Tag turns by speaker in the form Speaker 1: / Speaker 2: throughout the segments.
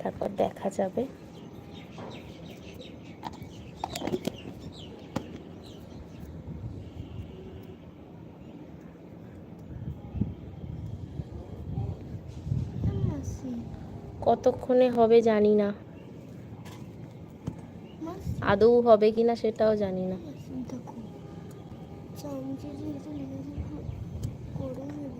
Speaker 1: তারপর দেখা যাবে। কতক্ষণে হবে জানি না। আদৌ হবে কিনা সেটাও জানি না
Speaker 2: দেখো চামচে যেহেতু লেগেছে গরম হয়ে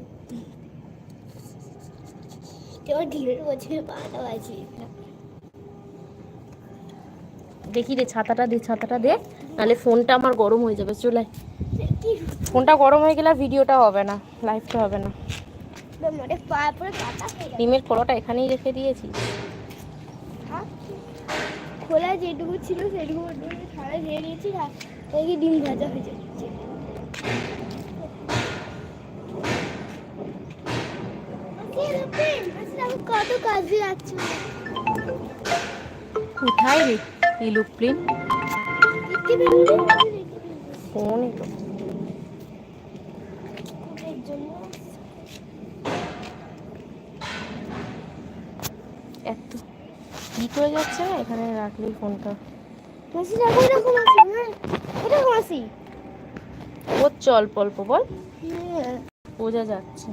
Speaker 1: দেখি রে ছাতাটা দে ছাতাটা দে নাহলে ফোনটা আমার গরম হয়ে যাবে, চলে। ফোনটা গরম হয়ে গেলে ভিডিওটা হবে না লাইভটা হবে না ডিমের খোলাটা এখানেই রেখে দিয়েছি।
Speaker 2: খোলা যেটুকু ছিল সেটুকু সারা দিয়ে দিয়েছি ডিম ভাজা হয়ে যাচ্ছে কত কাজে যাচ্ছে
Speaker 1: কোথায় রে ফোন এত হিট হয়ে যাচ্ছে না? এখানে রাখলেই ফোনটা
Speaker 2: মাসি দেখো এরকম আছে হ্যাঁ এরকম আছি
Speaker 1: হচ্ছে অল্প অল্প বল।
Speaker 2: হ্যাঁ।
Speaker 1: বোঝা যাচ্ছে।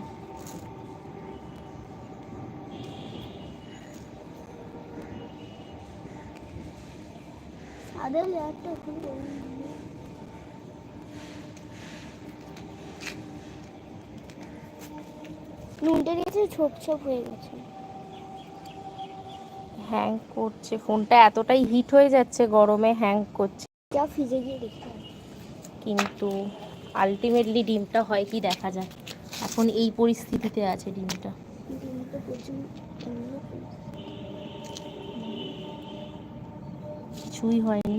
Speaker 2: লেয়ারটা খুব নুনটা দিয়েছে ছোপ ছোপ হয়ে গেছে।
Speaker 1: হ্যাং করছে ফোনটা এতটাই হিট হয়ে যাচ্ছে গরমে হ্যাং করছে।
Speaker 2: যা ফ্রিজে গিয়ে দেখতে
Speaker 1: কিন্তু আলটিমেটলি ডিমটা হয় কি দেখা যায় এখন এই পরিস্থিতিতে আছে ডিমটা।
Speaker 2: ডিমটা প্রচুর।
Speaker 1: কিছুই হয়নি।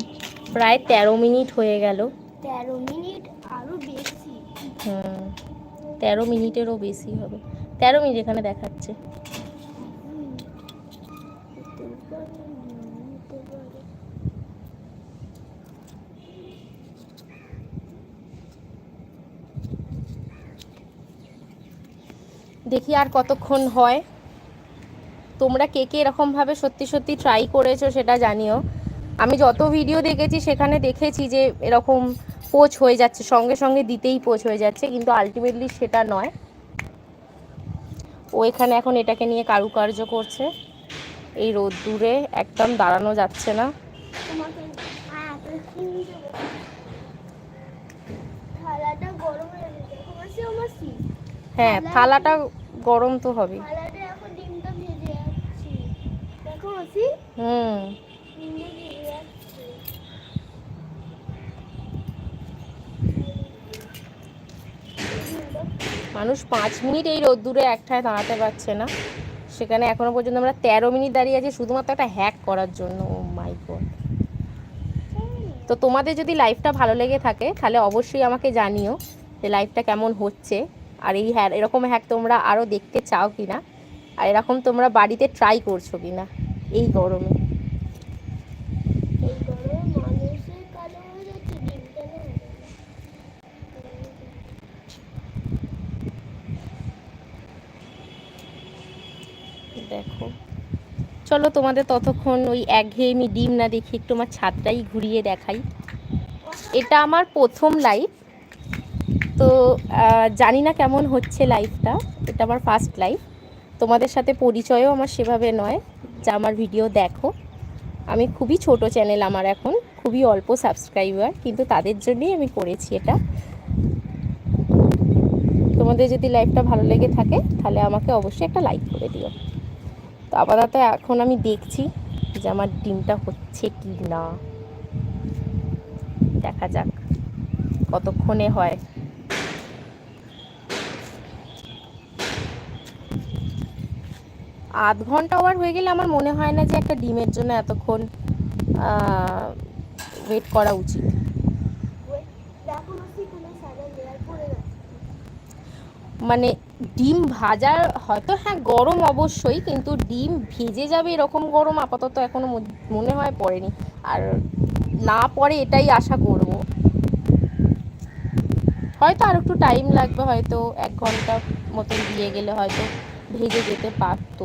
Speaker 1: প্রায় তেরো মিনিট হয়ে গেল।
Speaker 2: তেরো মিনিট আরও বেশি।
Speaker 1: হুম তেরো মিনিটেরও বেশি হবে। তেরো মিনিট এখানে দেখাচ্ছে। দেখি আর কতক্ষণ হয়। তোমরা কে কে এরকমভাবে সত্যি সত্যি ট্রাই করেছ সেটা জানিও। আমি যত ভিডিও দেখেছি সেখানে দেখেছি যে এরকম পোচ হয়ে যাচ্ছে সঙ্গে সঙ্গে দিতেই পোচ হয়ে যাচ্ছে কিন্তু আলটিমেটলি সেটা নয়। ও এখানে এখন এটাকে নিয়ে কারুকার্য করছে। এই রোদ্দুরে একদম দাঁড়ানো যাচ্ছে না।
Speaker 2: হ্যাঁ থালাটা গরম
Speaker 1: তো হবে হুম
Speaker 2: ডিমটা ভেজে যাচ্ছে
Speaker 1: মানুষ পাঁচ মিনিট এই রোদ্দুরে একঠায় দাঁড়াতে পারছে না। সেখানে এখনও পর্যন্ত আমরা তেরো মিনিট দাঁড়িয়ে আছি, শুধুমাত্র একটা হ্যাক করার জন্য। ও মাই গড তো তোমাদের যদি লাইফটা ভালো লেগে থাকে, তাহলে অবশ্যই আমাকে জানিও যে লাইফটা কেমন হচ্ছে। আর এই হ্যাঁ এরকম হ্যাক তোমরা আরও দেখতে চাও কি না আর এরকম তোমরা বাড়িতে ট্রাই করছ কি না এই গরমে
Speaker 2: এই গরমে মানুষের কালো হয়ে যাচ্ছে ডিমটা না
Speaker 1: দেখো চলো তোমাদের ততক্ষণ ওই একঘেয়েমি ডিম না দেখি একটু আমার ছাদটাই ঘুরিয়ে দেখাই। এটা আমার প্রথম লাইভ তো জানি না কেমন হচ্ছে লাইভটা এটা আমার ফার্স্ট লাইভ তোমাদের সাথে পরিচয়ও আমার সেভাবে নয়। যা আমার ভিডিও দেখো। আমি খুবই ছোট চ্যানেল আমার এখন। খুবই অল্প সাবস্ক্রাইবার কিন্তু তাদের জন্যই আমি করেছি এটা। তোমাদের যদি লাইভটা ভালো লেগে থাকে, তাহলে আমাকে অবশ্যই একটা লাইক করে দিও। আপাতত এখন আমি দেখছি যে আমার ডিমটা হচ্ছে কি না। দেখা যাক কতক্ষণে হয়। আধ ঘণ্টা ওভার হয়ে গেলে আমার মনে হয় না যে একটা ডিমের জন্য এতক্ষণ ওয়েট করা উচিত। মানে ডিম ভাজার হয়তো হ্যাঁ গরম অবশ্যই, কিন্তু ডিম ভেজে যাবে এরকম গরম আপাতত এখনও মনে হয় পড়েনি। আর না পড়ে এটাই আশা করব। হয়তো আর একটু টাইম লাগবে, হয়তো এক ঘণ্টা মতন দিয়ে গেলে হয়তো ভেজে যেতে পারতো।